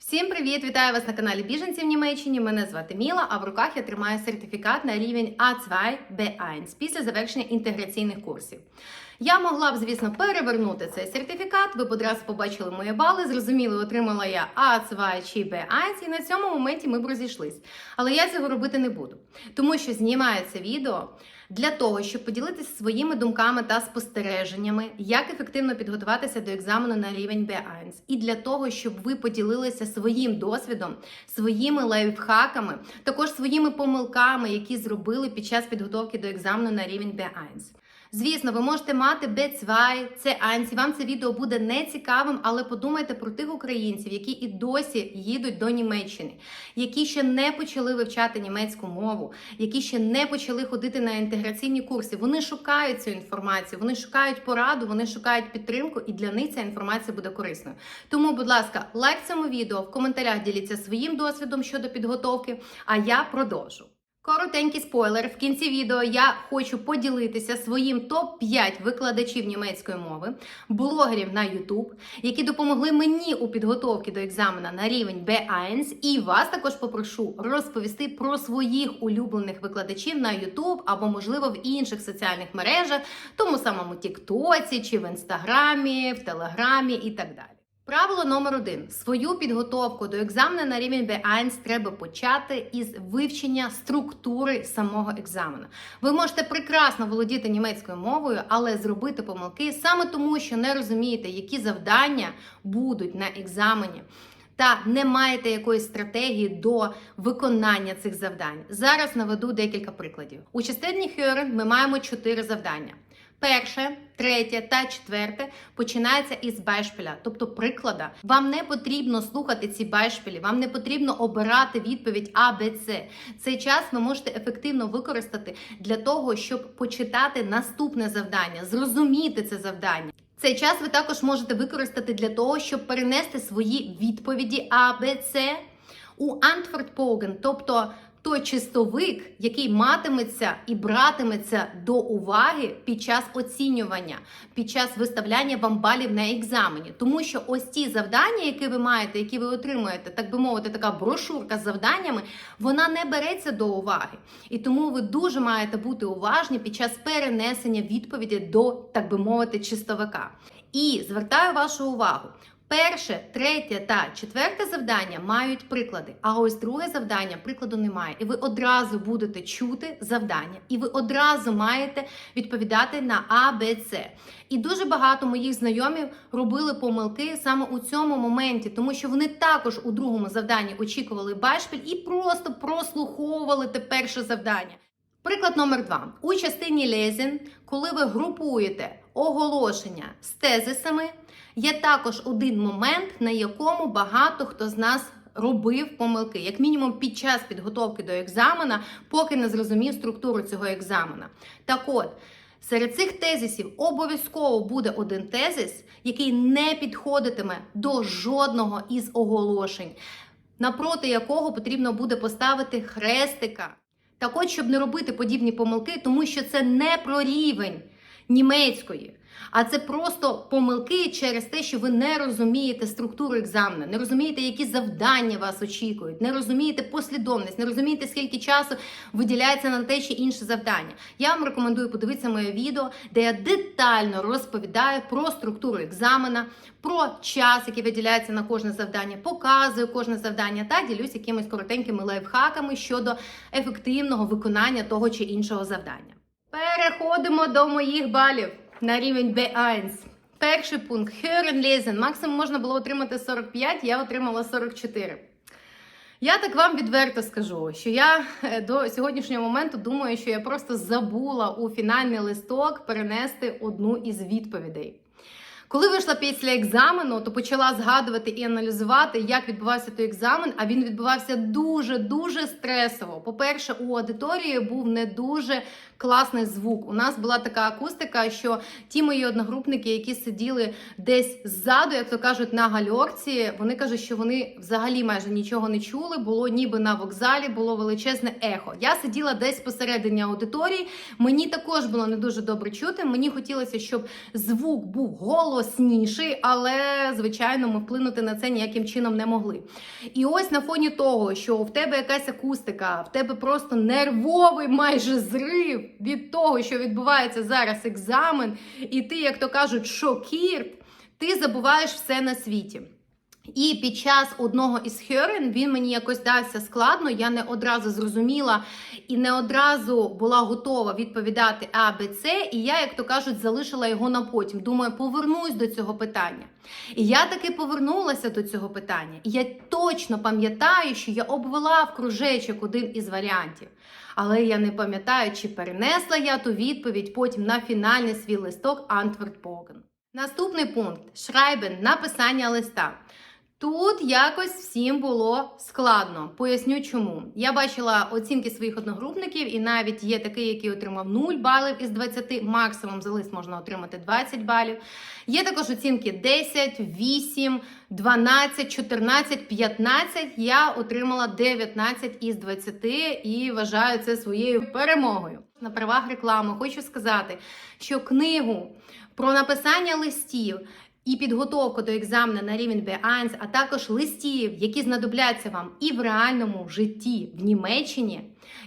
Всім привіт! Вітаю вас на каналі Біженці в Німеччині. Мене звати Міла, а в руках я тримаю сертифікат на рівень А2 B1 після завершення інтеграційних курсів. Я могла б, звісно, перевернути цей сертифікат. Ви б одразу побачили мої бали, зрозуміли, отримала я А2 чи B1, і на цьому моменті ми б розійшлись. Але я цього робити не буду, тому що знімаю це відео для того, щоб поділитися своїми думками та спостереженнями, як ефективно підготуватися до екзамену на рівень B1, і для того, щоб ви поділилися своїм досвідом, своїми лайфхаками, також своїми помилками, які зробили під час підготовки до екзамену на рівень B1. Звісно, ви можете мати B2, C1, вам це відео буде не цікавим, але подумайте про тих українців, які і досі їдуть до Німеччини, які ще не почали вивчати німецьку мову, які ще не почали ходити на інтеграційні курси. Вони шукають цю інформацію, вони шукають пораду, вони шукають підтримку, і для них ця інформація буде корисною. Тому, будь ласка, лайк цьому відео, в коментарях діліться своїм досвідом щодо підготовки. А я продовжу. Коротенький спойлер. В кінці відео я хочу поділитися своїм топ-5 викладачів німецької мови, блогерів на YouTube, які допомогли мені у підготовці до екзамена на рівень B1. І вас також попрошу розповісти про своїх улюблених викладачів на YouTube або, можливо, в інших соціальних мережах, тому самому Тіктоці чи в Інстаграмі, в Телеграмі і так далі. Правило номер один: свою підготовку до екзамену на рівень B1 треба почати із вивчення структури самого екзамену. Ви можете прекрасно володіти німецькою мовою, але зробити помилки саме тому, що не розумієте, які завдання будуть на екзамені. Та не маєте якоїсь стратегії до виконання цих завдань. Зараз наведу декілька прикладів. У частині Хьорен ми маємо чотири завдання. Перше, третє та четверте починається із байшпіля, тобто приклада. Вам не потрібно слухати ці байшпілі, вам не потрібно обирати відповідь А, Б, С. Цей час ви можете ефективно використати для того, щоб почитати наступне завдання, зрозуміти це завдання. Цей час ви також можете використати для того, щоб перенести свої відповіді А, Б, С у Antwortbogen, тобто той чистовик, який матиметься і братиметься до уваги під час оцінювання, під час виставляння вам балів на екзамені. Тому що ось ті завдання, які ви маєте, які ви отримуєте, так би мовити, така брошурка з завданнями, вона не береться до уваги. І тому ви дуже маєте бути уважні під час перенесення відповіді до, так би мовити, чистовика. І звертаю вашу увагу. Перше, третє та четверте завдання мають приклади, а ось друге завдання прикладу немає. І ви одразу будете чути завдання, і ви одразу маєте відповідати на А, Б, С. І дуже багато моїх знайомів робили помилки саме у цьому моменті, тому що вони також у другому завданні очікували башпіль і просто прослуховували те перше завдання. Приклад номер два. У частині лезін, коли ви групуєте оголошення з тезисами, є також один момент, на якому багато хто з нас робив помилки, як мінімум під час підготовки до екзамена, поки не зрозумів структуру цього екзамена. Так от. Серед цих тезисів обов'язково буде один тезис, який не підходитиме до жодного із оголошень, напроти якого потрібно буде поставити хрестика. Так от, щоб не робити подібні помилки, тому що це не про рівень німецької, а це просто помилки через те, що ви не розумієте структуру екзамену, не розумієте, які завдання вас очікують, не розумієте послідовність, не розумієте, скільки часу виділяється на те чи інше завдання. Я вам рекомендую подивитися моє відео, де я детально розповідаю про структуру екзамена, про час, який виділяється на кожне завдання, показую кожне завдання та ділюсь якимись коротенькими лайфхаками щодо ефективного виконання того чи іншого завдання. Переходимо до моїх балів на рівень B1. Перший пункт Hören lesen. Максимум можна було отримати 45, я отримала 44. Я так вам відверто скажу, що я е, до сьогоднішнього моменту думаю, що я просто забула у фінальний листок перенести одну із відповідей. Коли вийшла після екзамену, то почала згадувати і аналізувати, як відбувався той екзамен. А він відбувався дуже дуже стресово. По-перше, у аудиторії був не дуже класний звук. У нас була така акустика, що ті мої одногрупники, які сиділи десь ззаду, як то кажуть, на гальорці, вони кажуть, що вони взагалі майже нічого не чули. Було ніби на вокзалі, було величезне ехо. Я сиділа десь посередині аудиторії. Мені також було не дуже добре чути. Мені хотілося, щоб звук був голосніший, але звичайно ми вплинути на це ніяким чином не могли. І ось на фоні того, що в тебе якась акустика, в тебе просто нервовий майже зрив від того, що відбувається зараз екзамен, і ти, як то кажуть, шокірт, ти забуваєш все на світі. І під час одного із херен він мені якось дався складно. Я не одразу зрозуміла і не одразу була готова відповідати А, Б, С. І я, як то кажуть, залишила його на потім. Думаю, повернусь до цього питання. І я таки повернулася до цього питання. І я точно пам'ятаю, що я обвела в кружечок один із варіантів. Але я не пам'ятаю, чи перенесла я ту відповідь потім на фінальний свій листок Антвертпоген. Наступний пункт Шрайбен написання листа. Тут якось всім було складно. Поясню чому. Я бачила оцінки своїх одногрупників, і навіть є такий, який отримав 0 балів із 20, максимум за лист можна отримати 20 балів. Є також оцінки 10, 8, 12, 14, 15. Я отримала 19 із 20 і вважаю це своєю перемогою. На правах реклами хочу сказати, що книгу про написання листів. І підготовку до екзамену на рівень B1, а також листів, які знадобляться вам і в реальному житті в Німеччині,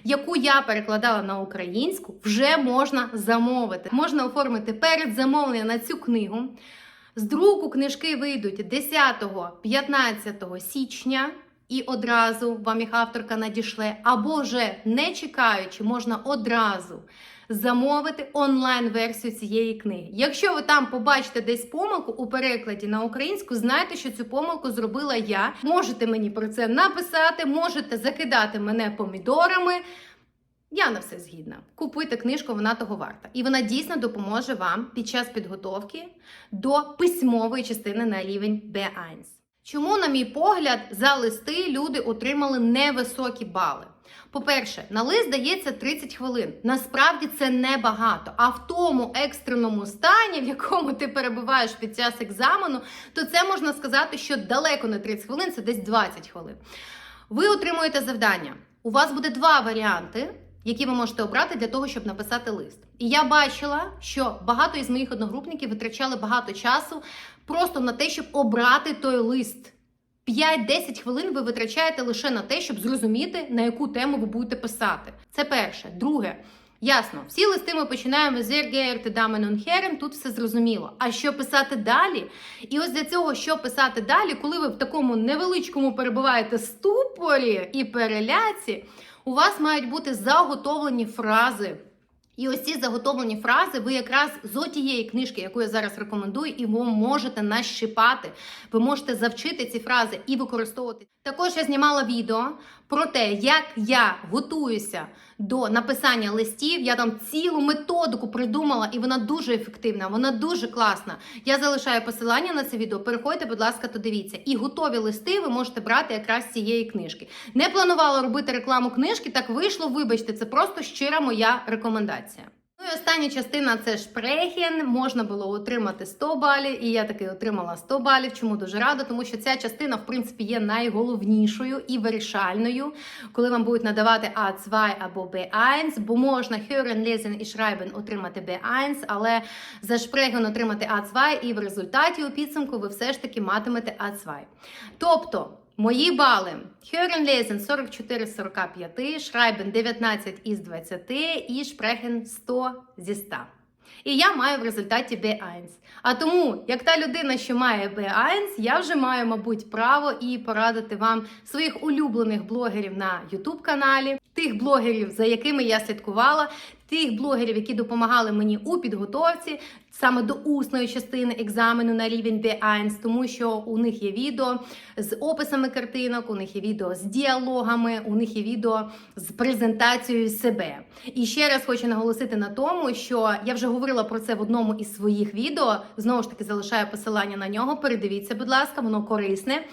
яку я перекладала на українську, вже можна замовити. Можна оформити передзамовлення на цю книгу. З друку книжки вийдуть 10-15 січня. І одразу вам їх авторка надішле, або вже не чекаючи, можна одразу замовити онлайн-версію цієї книги. Якщо ви там побачите десь помилку у перекладі на українську, знайте, що цю помилку зробила я. Можете мені про це написати, можете закидати мене помідорами. Я на все згідна. Купуйте книжку, вона того варта. І вона дійсно допоможе вам під час підготовки до письмової частини на рівень B1. Чому, на мій погляд, за листи люди отримали невисокі бали? По-перше, на лист дається 30 хвилин. Насправді це небагато. А в тому екстреному стані, в якому ти перебуваєш під час екзамену, то це можна сказати, що далеко не 30 хвилин, це десь 20 хвилин. Ви отримуєте завдання. У вас буде два варіанти. Які ви можете обрати для того, щоб написати лист. І я бачила, що багато із моїх одногрупників витрачали багато часу просто на те, щоб обрати той лист. 5-10 хвилин ви витрачаєте лише на те, щоб зрозуміти, на яку тему ви будете писати. Це перше. Друге, ясно, всі листи ми починаємо з «Sehr Damen und Herren», тут все зрозуміло. А що писати далі? І ось для цього, що писати далі, коли ви в такому невеличкому перебуваєте ступорі і переляці, у вас мають бути заготовлені фрази. І ось ці заготовлені фрази ви якраз з отієї книжки, яку я зараз рекомендую, і ви можете нащипати. Ви можете завчити ці фрази і використовувати. Також я знімала відео про те, як я готуюся до написання листів. Я там цілу методику придумала, і вона дуже ефективна, вона дуже класна. Я залишаю посилання на це відео. Переходьте, будь ласка, то дивіться. І готові листи ви можете брати якраз з цієї книжки. Не планувала робити рекламу книжки, так вийшло. Вибачте, це просто щира моя рекомендація. Ну і остання частина це шпрехен. Можна було отримати 100 балів, і я таки отримала 100 балів. Чому дуже рада? Тому що ця частина, в принципі, є найголовнішою і вирішальною, коли вам будуть надавати А2 або B1, бо можна hören, lesen і schreiben отримати B1, але за шпрехен отримати А2, і в результаті у підсумку ви все ж таки матимете А2. Тобто. Мої бали. Lesen 44 з 45, Schreiben 19 із 20 і Sprechen 100 зі 100. І я маю в результаті B1. А тому, як та людина, що має B1, я вже маю, мабуть, право і порадити вам своїх улюблених блогерів на YouTube каналі, тих блогерів, за якими я слідкувала, тих блогерів, які допомагали мені у підготовці. Саме до усної частини екзамену на рівень B1, тому що у них є відео з описами картинок, у них є відео з діалогами, у них є відео з презентацією себе. І ще раз хочу наголосити на тому, що я вже говорила про це в одному із своїх відео. Знову ж таки, залишаю посилання на нього. Передивіться, будь ласка, воно корисне.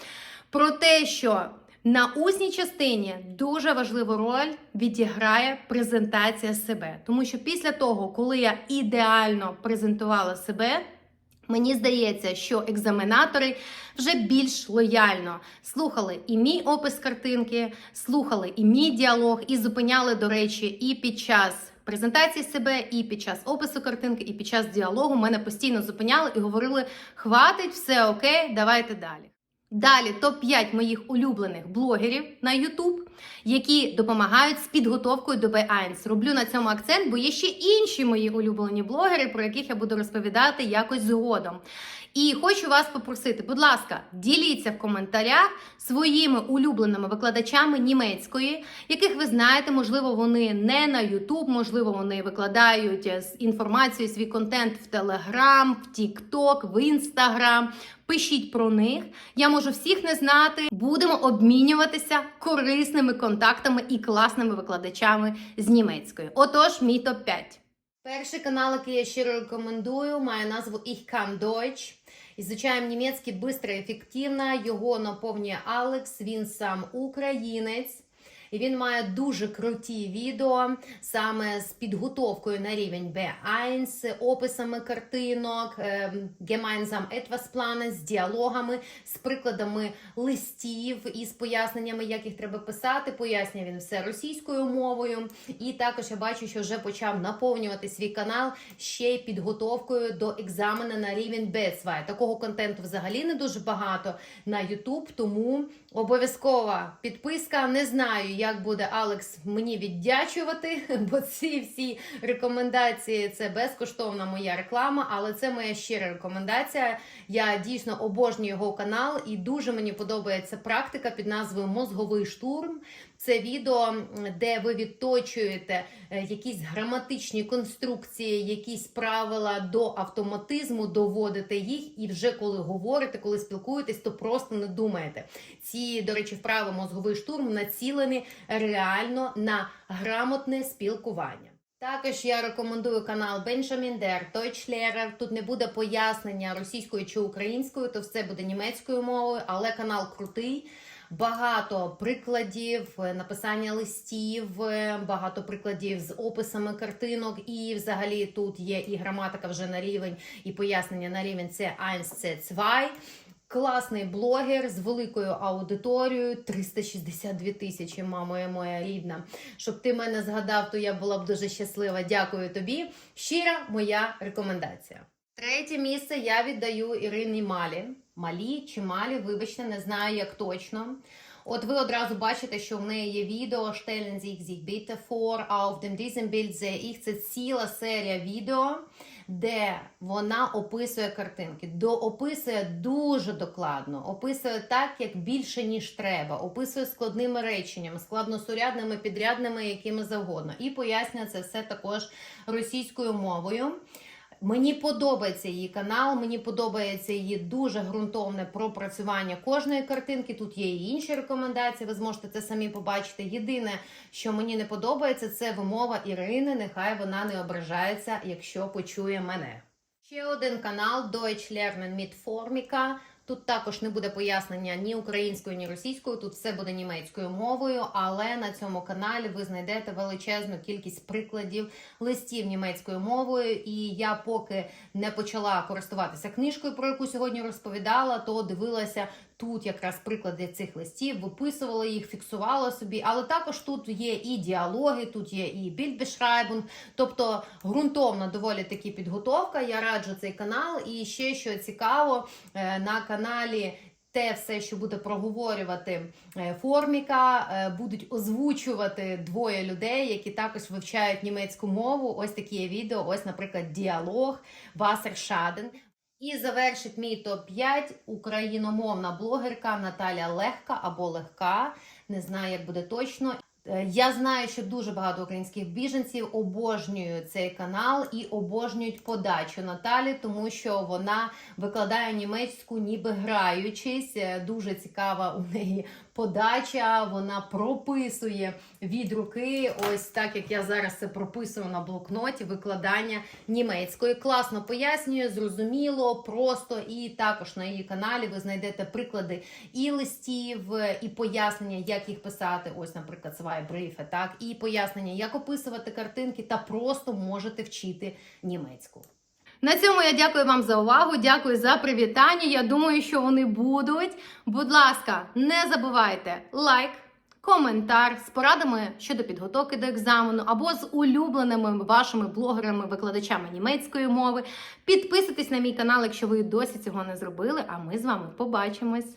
Про те, що На усній частині дуже важливу роль відіграє презентація себе, тому що після того, коли я ідеально презентувала себе, мені здається, що екзаменатори вже більш лояльно слухали і мій опис картинки, слухали і мій діалог, і зупиняли, до речі, і під час. Презентації себе і під час опису картинки, і під час діалогу мене постійно зупиняли і говорили: хватить, все окей, давайте далі. Далі топ-5 моїх улюблених блогерів на YouTube, які допомагають з підготовкою до B1. Роблю на цьому акцент, бо є ще інші мої улюблені блогери, про яких я буду розповідати якось згодом. І хочу вас попросити, будь ласка, діліться в коментарях своїми улюбленими викладачами німецької, яких ви знаєте, можливо, вони не на YouTube, можливо, вони викладають з інформацією свій контент в Telegram, в TikTok, в Instagram. Пишіть про них. Я можу всіх не знати. Будемо обмінюватися корисними контактами і класними викладачами з німецької. Отож, мій топ 5 Перший канал, який я щиро рекомендую, має назву Ich kann Deutsch. Ізучаємо німецький швидко і ефективно. Його наповнює Алекс. Він сам українець. І він має дуже круті відео саме з підготовкою на рівень B1, з описами картинок, gemeinsam etwas planen, з діалогами, з прикладами листів і з поясненнями, як їх треба писати. Пояснює він все російською мовою. І також я бачу, що вже почав наповнювати свій канал ще й підготовкою до екзамену на рівень B2. Такого контенту взагалі не дуже багато на YouTube, тому обов'язкова підписка. Не знаю, як буде Алекс мені віддячувати, бо ці всі рекомендації це безкоштовна моя реклама, але це моя щира рекомендація. Я дійсно обожнюю його канал, і дуже мені подобається практика під назвою Мозговий штурм. Це відео, де ви відточуєте е, якісь граматичні конструкції, якісь правила до автоматизму, доводите їх, і вже коли говорите, коли спілкуєтесь, то просто не думаєте. Ці, до речі, вправи мозговий штурм націлені реально на грамотне спілкування. Також я рекомендую канал Benjamin Der Deutschlehrer. Тут не буде пояснення російською чи українською, то все буде німецькою мовою, але канал крутий. Багато прикладів е, написання листів, е, багато прикладів з описами картинок, і взагалі тут є і граматика вже на рівень, і пояснення на рівень C1, C2. Класний блогер з великою аудиторією 362 тисячі, мамо моя рідна. Щоб ти мене згадав, то я була б дуже щаслива. Дякую тобі. Щира моя рекомендація. Третє місце я віддаю Ірині Малі. Малі чи Малі, вибачте, не знаю як точно. От ви одразу бачите, що в неї є відео Stellen Sie sich bitte vor auf dem. Це ціла серія відео, де вона описує картинки. До описує дуже докладно, описує так, як більше ніж треба, описує складними реченнями, складносурядними, підрядними, якими завгодно. І пояснює це все також російською мовою. Мені подобається її канал, мені подобається її дуже ґрунтовне пропрацювання кожної картинки. Тут є і інші рекомендації, ви зможете це самі побачити. Єдине, що мені не подобається, це вимова Ірини. Нехай вона не ображається, якщо почує мене. Ще один канал Deutsch Lernen mit Formica. Тут також не буде пояснення ні українською, ні російською. Тут все буде німецькою мовою, але на цьому каналі ви знайдете величезну кількість прикладів листів німецькою мовою. І я поки не почала користуватися книжкою, про яку сьогодні розповідала, то дивилася. Тут якраз приклади цих листів, виписувала їх, фіксувала собі, але також тут є і діалоги, тут є і більдбешрайбунг, тобто ґрунтовна доволі таки підготовка. Я раджу цей канал. І ще що цікаво, е, на каналі. Те все, що буде проговорювати е, форміка, е, будуть озвучувати двоє людей, які також вивчають німецьку мову. Ось такі відео. Ось, наприклад, діалог Васершаден. І завершить мій топ-5 україномовна блогерка Наталя Легка або Легка. Не знаю, як буде точно. Е, Я знаю, що дуже багато українських біженців обожнюють цей канал і обожнюють подачу Наталі, тому що вона викладає німецьку, ніби граючись. Е, Дуже цікава у неї подача. Вона прописує від руки, ось так як я зараз це прописую на блокноті, викладання німецької. Класно пояснює, зрозуміло, просто і також на її каналі ви знайдете приклади і листів, і пояснення, як їх писати. Ось, наприклад, свайбрифе, так, і пояснення, як описувати картинки, та просто можете вчити німецьку. На цьому я дякую вам за увагу. Дякую за привітання. Я думаю, що вони будуть. Будь ласка, не забувайте лайк. Коментар з порадами щодо підготовки до екзамену або з улюбленими вашими блогерами-викладачами німецької мови. Підписуйтесь на мій канал, якщо ви досі цього не зробили. А ми з вами побачимось.